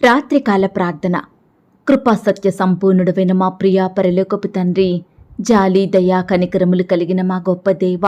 రాత్రికాల ప్రార్థన. కృపా సత్య సంపూర్ణుడైన మా ప్రియా పరలోకపు తండ్రి జాలి దయా కనికరములు కలిగిన మా గొప్ప దేవ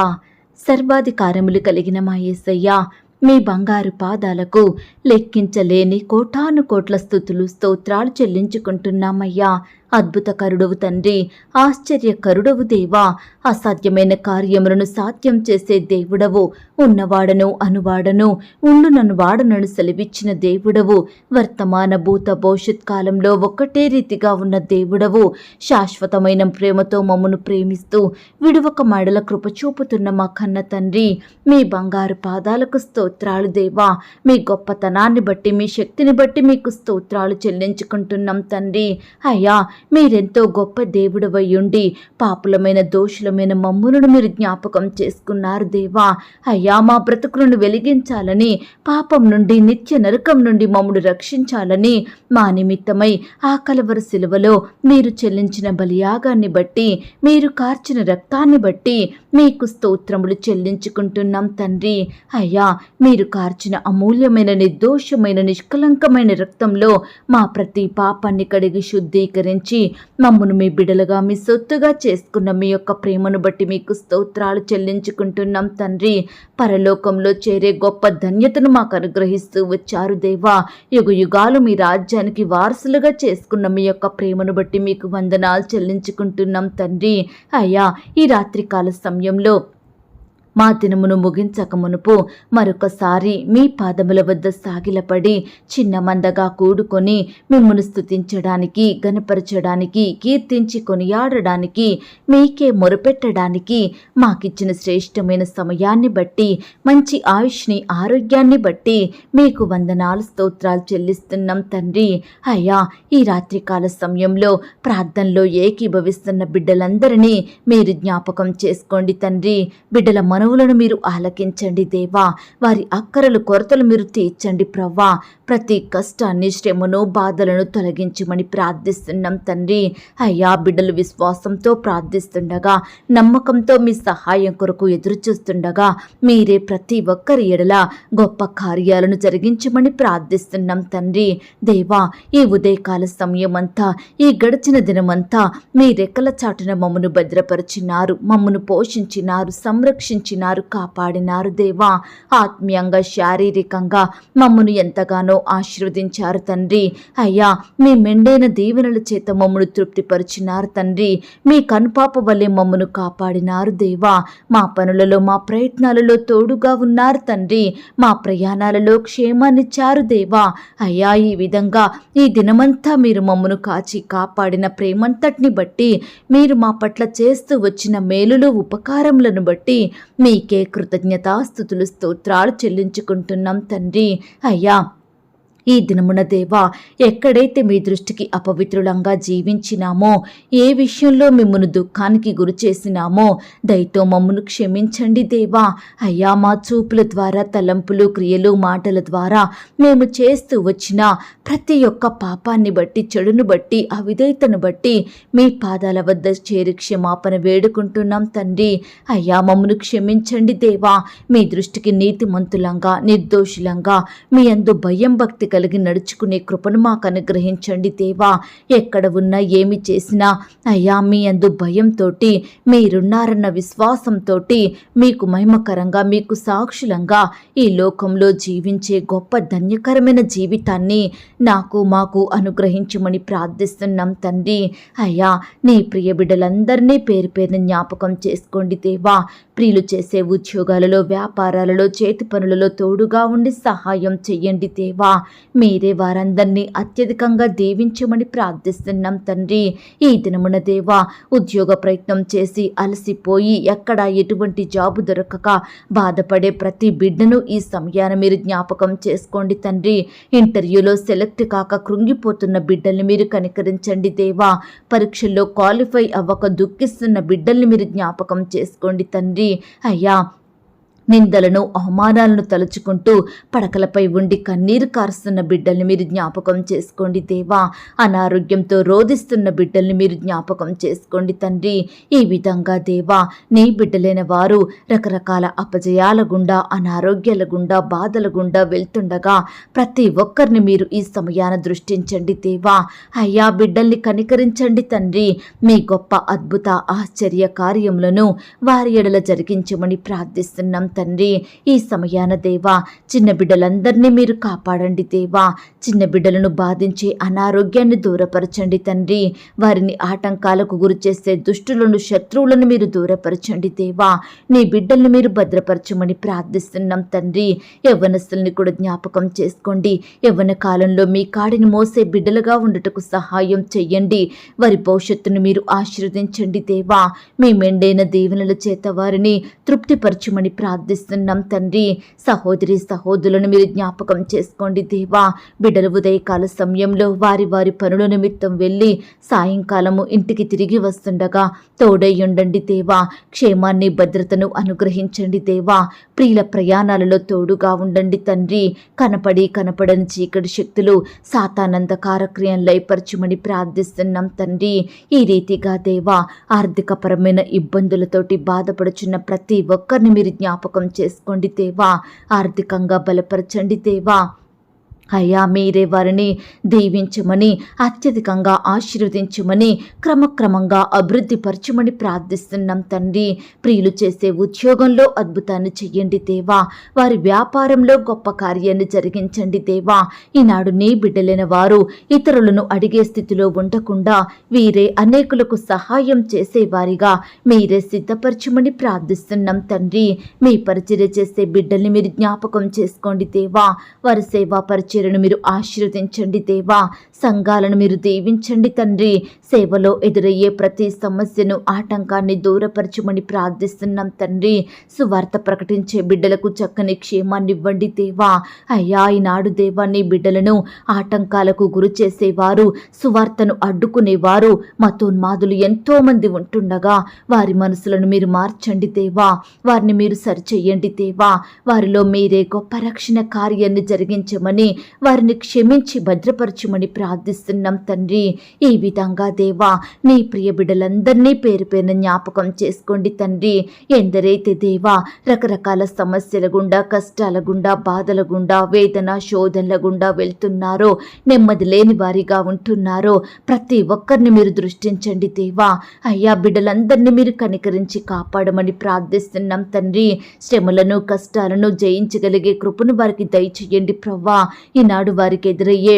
సర్వాధికారములు కలిగిన మా యేసయ్య మీ బంగారు పాదాలకు లెక్కించలేని కోటాను కోట్ల స్థుతులు స్తోత్రాలు చెల్లించుకుంటున్నామయ్యా. అద్భుత కరుడవు తండ్రి ఆశ్చర్య కరుడవు దేవా. అసాధ్యమైన కార్యములను సాధ్యం చేసే దేవుడవు ఉన్నవాడను అనువాడను ఉండునను వాడనను సెలవిచ్చిన దేవుడవు. వర్తమాన భూత భవిష్యత్ కాలంలో ఒక్కటే రీతిగా ఉన్న దేవుడవు. శాశ్వతమైన ప్రేమతో మమ్మను ప్రేమిస్తూ విడువక మడల కృప చూపుతున్న మా కన్న తండ్రి మీ బంగారు పాదాలకు స్తోత్రాలు దేవా. మీ గొప్పతనాన్ని బట్టి మీ శక్తిని బట్టి మీకు స్తోత్రాలు చెల్లించుకుంటున్నాం తండ్రి. అయ్యా మీరెంతో గొప్ప దేవుడవయ్యుండి పాపులమైన దోషులమైన మమ్ములను మీరు జ్ఞాపకం చేసుకున్నారు దేవా. అయ్యా మా బ్రతుకులను వెలిగించాలని పాపం నుండి నిత్య నరకం నుండి మమ్మను రక్షించాలని మా నిమిత్తమై ఆ కలవర శిలువలో మీరు చెల్లించిన బలియాగాన్ని బట్టి మీరు కార్చిన రక్తాన్ని బట్టి మీకు స్తోత్రములు చెల్లించుకుంటున్నాం తండ్రి. అయ్యా మీరు కార్చిన అమూల్యమైన నిర్దోషమైన నిష్కలంకమైన రక్తంలో మా ప్రతి పాపాన్ని కడిగి శుద్ధీకరించి మమ్మను మీ బిడలుగా మీ సొత్తుగా చేసుకున్న మీ యొక్క ప్రేమను బట్టి మీకు స్తోత్రాలు చెల్లించుకుంటున్నాం తండ్రి. పరలోకంలో చేరే గొప్ప ధన్యతను మాకు అనుగ్రహిస్తూ వచ్చారు దేవా. యుగ యుగాలు మీ రాజ్యానికి వారసులుగా చేసుకున్న మీ యొక్క ప్రేమను బట్టి మీకు వందనాలు చెల్లించుకుంటున్నాం తండ్రి. అయ్యా ఈ రాత్రికాల సమయంలో మా దినమును ముగించక మునుపు మరొకసారి మీ పాదముల వద్ద సాగిలపడి చిన్న మందగా కూడుకొని మిమ్మను స్తుతించడానికి గనపరచడానికి కీర్తించి కొనియాడడానికి మీకే మొరపెట్టడానికి మాకిచ్చిన శ్రేష్టమైన సమయాన్ని బట్టి మంచి ఆయుష్ని ఆరోగ్యాన్ని బట్టి మీకు వందనాలు స్తోత్రాలు చెల్లిస్తున్నాం తండ్రి. అయ్యా ఈ రాత్రికాల సమయంలో ప్రార్థనలో ఏకీభవిస్తున్న బిడ్డలందరినీ మీరు జ్ఞాపకం చేసుకోండి తండ్రి. బిడ్డల మనవులను మీరు ఆలకించండి దేవా. వారి అక్కరలు కొరతలు మీరు తీర్చండి ప్రవ్వా. ప్రతి కష్టాన్ని శ్రమను బాధలను తొలగించమని ప్రార్థిస్తున్నాం తండ్రి. అయ్యా బిడ్డలు విశ్వాసంతో ప్రార్థిస్తుండగా నమ్మకంతో మీ సహాయం కొరకు ఎదురు చూస్తుండగా మీరే ప్రతి ఒక్కరి ఎడల గొప్ప కార్యాలను జరిగించమని ప్రార్థిస్తున్నాం తండ్రి. దేవా ఈ ఉదయకాల సమయమంతా ఈ గడిచిన దినమంతా మీ రెక్కల చాటున మమ్మను భద్రపరిచినారు మమ్మను పోషించినారు సంరక్షించి సంరక్షించినారు కాపాడినారు దేవా. ఆత్మీయంగా శారీరకంగా మమ్మను ఎంతగానో ఆశీర్వదించారు తండ్రి. అయ్యా మీ మెండైన దీవెనల చేత మమ్మను తృప్తిపరిచినారు తండ్రి. మీ కనుపాప వల్లే మమ్మను కాపాడినారు దేవా. మా పనులలో మా ప్రయత్నాలలో తోడుగా ఉన్నారు తండ్రి. మా ప్రయాణాలలో క్షేమాన్నిచ్చారు దేవా. అయ్యా ఈ విధంగా ఈ దినమంతా మీరు మమ్మను కాచి కాపాడిన ప్రేమంతటిని బట్టి మీరు మా పట్ల చేస్తూ వచ్చిన మేలులు ఉపకారములను బట్టి మీకే కృతజ్ఞతాస్థుతులు స్తోత్రాలు చెల్లించుకుంటున్నాం తండ్రి. అయ్యా ఈ దినమున దేవా ఎక్కడైతే మీ దృష్టికి అపవిత్రులంగా జీవించినామో ఏ విషయంలో మిమ్మను దుఃఖానికి గురి చేసినామో దయతో మమ్మను క్షమించండి దేవా. అయ్యా మా చూపుల ద్వారా తలంపులు క్రియలు మాటల ద్వారా మేము చేస్తూ వచ్చిన ప్రతి ఒక్క పాపాన్ని బట్టి చెడును బట్టి అవిధేయతను బట్టి మీ పాదాల వద్ద చేరి క్షమాపణ వేడుకుంటున్నాం తండ్రి. అయ్యా మమ్మను క్షమించండి దేవా. మీ దృష్టికి నీతిమంతులంగా నిర్దోషులంగా మీ అందు భయం భక్తి కలిగి నడుచుకునే కృపను మాకు అనుగ్రహించండి దేవా. ఎక్కడ ఉన్నా ఏమి చేసినా అయ్యా మీ అందు భయంతో మీరున్నారన్న విశ్వాసంతో మీకు మహిమకరంగా మీకు సాక్షులంగా ఈ లోకంలో జీవించే గొప్ప ధన్యకరమైన జీవితాన్ని నాకు మాకు అనుగ్రహించమని ప్రార్థిస్తున్నాం తండ్రి. అయ్యా నీ ప్రియ బిడ్డలందరినీ పేరు పేరున జ్ఞాపకం చేసుకోండి దేవా. ప్రియులు చేసే ఉద్యోగాలలో వ్యాపారాలలో చేతి పనులలో తోడుగా ఉండి సహాయం చెయ్యండి దేవా. మీరే వారందరినీ అత్యధికంగా దీవించమని ప్రార్థిస్తున్నాం తండ్రి. ఈ దినమున దేవా ఉద్యోగ ప్రయత్నం చేసి అలసిపోయి ఎక్కడ ఎటువంటి జాబు దొరకక బాధపడే ప్రతి బిడ్డను ఈ సమయాన మీరు జ్ఞాపకం చేసుకోండి తండ్రి. ఇంటర్వ్యూలో సెలెక్ట్ కాక కృంగిపోతున్న బిడ్డల్ని మీరు కనికరించండి దేవా. పరీక్షల్లో క్వాలిఫై అవ్వక దుఃఖిస్తున్న బిడ్డల్ని మీరు జ్ఞాపకం చేసుకోండి తండ్రి. అయ్యా నిందలను అవమానాలను తలుచుకుంటూ పడకలపై ఉండి కన్నీరు కారుస్తున్న బిడ్డల్ని మీరు జ్ఞాపకం చేసుకోండి దేవా. అనారోగ్యంతో రోధిస్తున్న బిడ్డల్ని మీరు జ్ఞాపకం చేసుకోండి తండ్రి. ఈ విధంగా దేవా నీ బిడ్డలైన వారు రకరకాల అపజయాల గుండా అనారోగ్యాల గుండా బాధల గుండా వెళ్తుండగా ప్రతి ఒక్కరిని మీరు ఈ సమయాన దృష్టించండి దేవా. అయ్యా బిడ్డల్ని కనికరించండి తండ్రి. మీ గొప్ప అద్భుత ఆశ్చర్య కార్యములను వారి ఎడల జరిగించమని ప్రార్థిస్తున్నాం తండ్రి ఈ సమయాన దేవా చిన్న బిడ్డలందరినీ మీరు కాపాడండి దేవా. చిన్న బిడ్డలను బాధించే అనారోగ్యాన్ని దూరపరచండి తండ్రి. వారిని ఆటంకాలకు గురి చేసే దుష్టులను శత్రువులను మీరు దూరపరచండి దేవా. నీ బిడ్డల్ని మీరు భద్రపరచమని ప్రార్థిస్తున్నాం తండ్రి. యవ్వనస్తుల్ని కూడా జ్ఞాపకం చేసుకోండి. యవ్వన కాలంలో మీ కాడిని మోసే బిడ్డలుగా ఉండటకు సహాయం చెయ్యండి. వారి భవిష్యత్తును మీరు ఆశీర్వదించండి దేవా. మీ మెండైన దీవెనల చేత వారిని తృప్తిపరచమని ప్రార్థిస్తున్నాం తండ్రి. సహోదరి సహోదరులను మీరు జ్ఞాపకం చేసుకోండి దేవా. బిడ్డలు ఉదయకాల సమయంలో వారి వారి పనుల నిమిత్తం వెళ్ళి సాయంకాలము ఇంటికి తిరిగి వస్తుండగా తోడై ఉండండి దేవా. క్షేమాన్ని భద్రతను అనుగ్రహించండి దేవా. ప్రియుల ప్రయాణాలలో తోడుగా ఉండండి తండ్రి. కనపడి కనపడని చీకటి శక్తులు సాతానంద కార్యక్రియం లయపరచుమని ప్రార్థిస్తున్నాం తండ్రి. ఈ రీతిగా దేవా ఆర్థికపరమైన ఇబ్బందులతోటి బాధపడుచున్న ప్రతి ఒక్కరిని మీరు జ్ఞాపకం చేసుకోండి దేవా. ఆర్థికంగా బలపరచండి దేవా. అయ్యా మీరే వారిని దీవించమని అత్యధికంగా ఆశీర్వదించమని క్రమక్రమంగా అభివృద్ధి పరచమని ప్రార్థిస్తున్నాం తండ్రి. ప్రియులు చేసే ఉద్యోగంలో అద్భుతాన్ని చెయ్యండి దేవా. వారి వ్యాపారంలో గొప్ప కార్యాన్ని జరిగించండి దేవా. ఈనాడు నీ బిడ్డలైన వారు ఇతరులను అడిగే స్థితిలో ఉండకుండా వీరే అనేకులకు సహాయం చేసేవారిగా మీరే సిద్ధపరచమని ప్రార్థిస్తున్నాం తండ్రి. మీ పరిచర్య చేసే బిడ్డల్ని మీరు జ్ఞాపకం చేసుకోండి దేవా. వారి సేవా పరిచర్యను మీరు ఆశీర్వదించండి దేవా. సంఘాలను మీరు దీవించండి తండ్రి. సేవలో ఎదురయ్యే ప్రతి సమస్యను ఆటంకాన్ని దూరపరచమని ప్రార్థిస్తున్నాం తండ్రి. సువార్త ప్రకటించే బిడ్డలకు చక్కని క్షేమాన్ని ఇవ్వండి దేవా. అయ్యా ఈనాడు దేవా నీ బిడ్డలను ఆటంకాలకు గురి చేసేవారు సువార్తను అడ్డుకునేవారు. మతోన్మాదులు ఎంతో మంది ఉంటుండగా వారి మనసులను మీరు మార్చండి దేవా. వారిని మీరు సరిచేయండి దేవా. వారిలో మీరే గొప్ప రక్షణ కార్యాన్ని జరిగించమని వారిని క్షమించి భద్రపరచమని ప్రార్థిస్తున్నాం తండ్రి. ఈ విధంగా దేవా నీ ప్రియ బిడ్డలందరినీ పేరు పేరున జ్ఞాపకం చేసుకోండి తండ్రి. ఎందరైతే దేవా రకరకాల సమస్యల గుండా కష్టాల గుండా బాధల గుండా వేదన శోధనల గుండా వెళ్తున్నారో నెమ్మది లేని వారిగా ఉంటున్నారో ప్రతి ఒక్కరిని మీరు దృష్టించండి దేవా. అయ్యా బిడ్డలందరినీ మీరు కనికరించి కాపాడమని ప్రార్థిస్తున్నాం తండ్రి. శ్రమలను కష్టాలను జయించగలిగే కృపను వారికి దయచేయండి ప్రవ్వా. ఈనాడు వారికి ఎదురయ్యే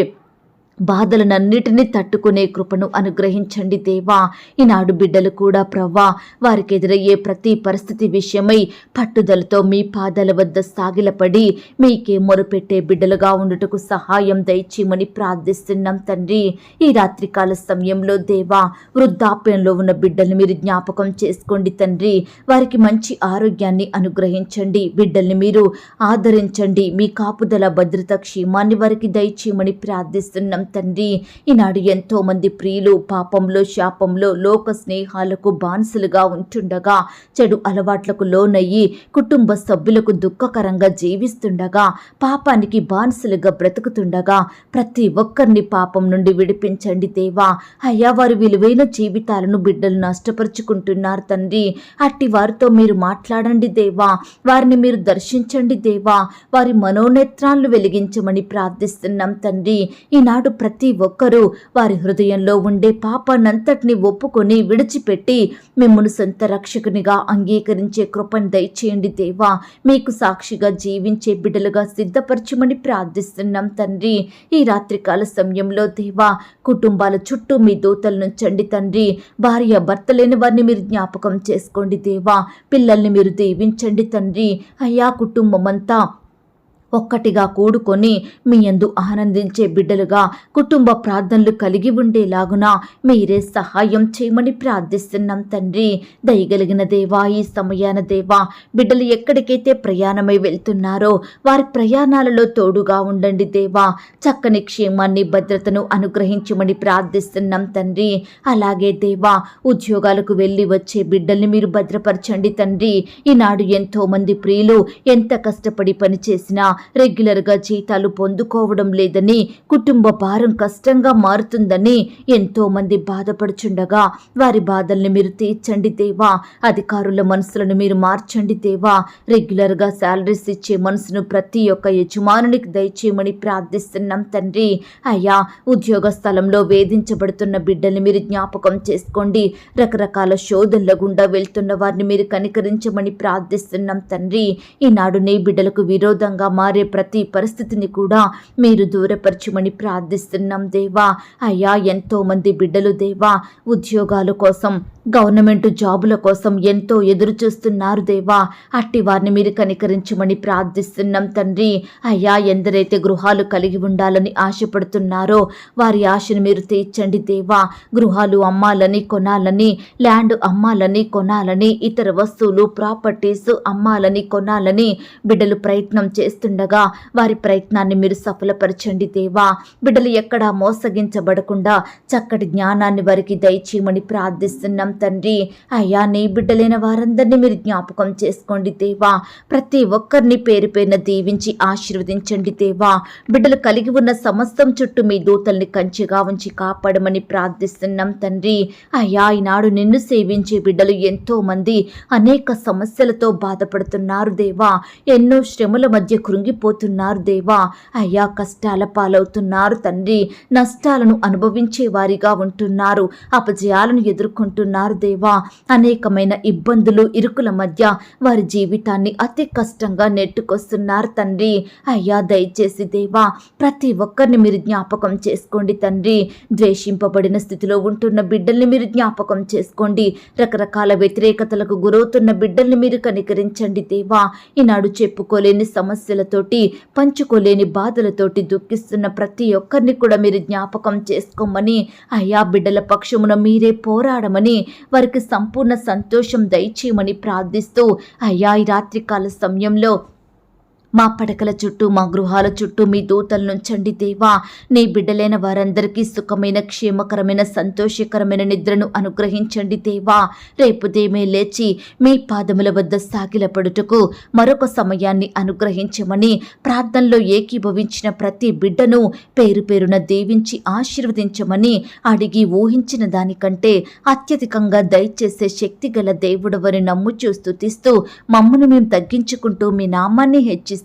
బాధలనన్నిటినీ తట్టుకునే కృపను అనుగ్రహించండి దేవా. ఈనాడు బిడ్డలు కూడా ప్రవ్వా వారికి ఎదురయ్యే ప్రతి పరిస్థితి విషయమై పట్టుదలతో మీ పాదాల వద్ద సాగిలపడి మీకే మొరుపెట్టే బిడ్డలుగా ఉండుటకు సహాయం దయచేయమని ప్రార్థిస్తున్నాం తండ్రి. ఈ రాత్రికాల సమయంలో దేవా వృద్ధాప్యంలో ఉన్న బిడ్డల్ని మీరు జ్ఞాపకం చేసుకోండి తండ్రి. వారికి మంచి ఆరోగ్యాన్ని అనుగ్రహించండి. బిడ్డల్ని మీరు ఆదరించండి. మీ కాపుదల భద్రత క్షేమాన్ని వారికి దయచేయమని ప్రార్థిస్తున్నాం తండ్రి. ఈనాడు ఎంతో మంది ప్రియులు పాపంలో శాపంలో లోక స్నేహాలకు బానిసలుగా ఉంటుండగా చెడు అలవాట్లకు లోనయ్యి కుటుంబ సభ్యులకు దుఃఖకరంగా జీవిస్తుండగా పాపానికి బానిసలుగా బ్రతుకుతుండగా ప్రతి ఒక్కరిని పాపం నుండి విడిపించండి దేవా. అయ్యా వారి విలువైన జీవితాలను బిడ్డలు నష్టపరుచుకుంటున్నారు తండ్రి. అట్టి వారితో మీరు మాట్లాడండి దేవా. వారిని మీరు దర్శించండి దేవా. వారి మనోనేత్రాలను వెలిగించమని ప్రార్థిస్తున్నాం తండ్రి. ఈనాడు ప్రతి ఒక్కరూ వారి హృదయంలో ఉండే పాపాన్నంతటిని ఒప్పుకొని విడిచిపెట్టి మిమ్మల్ని సొంత రక్షకునిగా అంగీకరించే కృపను దయచేయండి దేవా. మీకు సాక్షిగా జీవించే బిడ్డలుగా సిద్ధపరచమని ప్రార్థిస్తున్నాం తండ్రి. ఈ రాత్రికాల సమయంలో దేవా కుటుంబాల చుట్టూ మీ దూతలు నుంచండి తండ్రి. భార్య భర్త లేని వారిని మీరు జ్ఞాపకం చేసుకోండి దేవా. పిల్లల్ని మీరు దీవించండి తండ్రి. అయ్యా కుటుంబం అంతా ఒక్కటిగా కూడుకొని మీ యందు ఆనందించే బిడ్డలుగా కుటుంబ ప్రార్థనలు కలిగి ఉండేలాగున మీరే సహాయం చేయమని ప్రార్థిస్తున్నాం తండ్రి. దయగలిగిన దేవా ఈ సమయాన దేవా బిడ్డలు ఎక్కడికైతే ప్రయాణమై వెళ్తున్నారో వారి ప్రయాణాలలో తోడుగా ఉండండి దేవా. చక్కని క్షేమాన్ని భద్రతను అనుగ్రహించమని ప్రార్థిస్తున్నాం తండ్రి. అలాగే దేవా ఉద్యోగాలకు వెళ్ళి వచ్చే బిడ్డల్ని మీరు భద్రపరచండి తండ్రి. ఈనాడు ఎంతో మంది ప్రియులు ఎంత కష్టపడి పనిచేసినా రెగ్యులర్గా జీతాలు పొందుకోవడం లేదని కుటుంబ భారం కష్టంగా మారుతుందని ఎంతో మంది బాధపడుచుండగా వారి బాధల్ని మీరు తీర్చండి దేవా అధికారుల మనసులను మీరు మార్చండి దేవా రెగ్యులర్గా శాలరీస్ ఇచ్చే మనసును ప్రతి ఒక్క యజమానునికి దయచేయమని ప్రార్థిస్తున్నాం తండ్రి. అయ్యా ఉద్యోగ స్థలంలో వేధించబడుతున్న బిడ్డల్ని మీరు జ్ఞాపకం చేసుకోండి. రకరకాల శోధనల గుండా వెళ్తున్న వారిని మీరు కనికరించమని ప్రార్థిస్తున్నాం తండ్రి. ఈనాడు నీ బిడ్డలకు విరోధంగా మారే ప్రతి పరిస్థితిని కూడా మీరు దూరపరచమని ప్రార్థిస్తున్నాం దేవా. అయ్యా ఎంతో మంది బిడ్డలు దేవా ఉద్యోగాల కోసం గవర్నమెంట్ జాబుల కోసం ఎంతో ఎదురు చూస్తున్నారు దేవా. అట్టి వారిని మీరు కనికరించమని ప్రార్థిస్తున్నాం తండ్రి. అయ్యా ఎందరైతే గృహాలు కలిగి ఉండాలని ఆశపడుతున్నారో వారి ఆశను మీరు తీర్చండి దేవా. గృహాలు అమ్మాలని కొనాలని ల్యాండ్ అమ్మాలని కొనాలని ఇతర వస్తువులు ప్రాపర్టీస్ అమ్మాలని కొనాలని బిడ్డలు ప్రయత్నం చేస్తున్నారు చేస్తుండగా వారి ప్రయత్నాన్ని మీరు సఫలపరచండి దేవా. బిడ్డలు ఎక్కడా మోసగించబడకుండా చక్కటి జ్ఞానాన్ని వారికి దయచేయమని ప్రార్థిస్తున్నాం తండ్రి. అయ్యా నీ బిడ్డలైన వారందరినీ మీరు జ్ఞాపకం చేసుకోండి దేవా. ప్రతి ఒక్కరిని పేరు పేరున దీవించి ఆశీర్వదించండి దేవా. బిడ్డలు కలిగి ఉన్న సమస్తం చుట్టూ మీ దూతల్ని కంచిగా ఉంచి కాపాడమని ప్రార్థిస్తున్నాం తండ్రి. అయ్యా ఈనాడు నిన్ను సేవించే బిడ్డలు ఎంతో మంది అనేక సమస్యలతో బాధపడుతున్నారు దేవా. ఎన్నో శ్రమల మధ్య కృంగిపోతున్నారు దేవా. అయ్యా కష్టాల పాలవుతున్నారు తండ్రి. నష్టాలను అనుభవించే వారిగా ఉంటున్నారు. అపజయాలను ఎదుర్కొంటున్నారు దేవా. అనేకమైన ఇబ్బందులు ఇరుకుల మధ్య వారి జీవితాన్ని అతి కష్టంగా నెట్టుకొస్తున్నారు తండ్రి. అయ్యా దయచేసి దేవా ప్రతి ఒక్కరిని మీరు జ్ఞాపకం చేసుకోండి తండ్రి. ద్వేషింపబడిన స్థితిలో ఉంటున్న బిడ్డల్ని మీరు జ్ఞాపకం చేసుకోండి. రకరకాల వ్యతిరేకతలకు గురవుతున్న బిడ్డల్ని మీరు కనికరించండి దేవా. ఈనాడు చెప్పుకోలేని సమస్యలతో తోటి పంచుకోలేని బాధలతోటి దుఃఖిస్తున్న ప్రతి ఒక్కరిని కూడా మీరు జ్ఞాపకం చేసుకోమని అయ్యా బిడ్డల పక్షమున మీరే పోరాడమని వారికి సంపూర్ణ సంతోషం దయచేయమని ప్రార్థిస్తూ అయ్యా ఈ రాత్రికాల సమయంలో మా పడకల చుట్టూ మా గృహాల చుట్టూ మీ దూతలు నుంచండి దేవా. నీ బిడ్డలైన వారందరికీ సుఖమైన క్షేమకరమైన సంతోషకరమైన నిద్రను అనుగ్రహించండి దేవా. రేపు దేమే లేచి మీ పాదముల వద్ద సాగిలపడుటకు మరొక సమయాన్ని అనుగ్రహించమని ప్రార్థనలో ఏకీభవించిన ప్రతి బిడ్డను పేరు పేరున దీవించి ఆశీర్వదించమని అడిగి ఊహించిన దానికంటే అత్యధికంగా దయచేసే శక్తి గల దేవుడవని నమ్ముచూ తీస్తూ మమ్మను మేము తగ్గించుకుంటూ మీ నామాన్ని హెచ్చిస్తూ.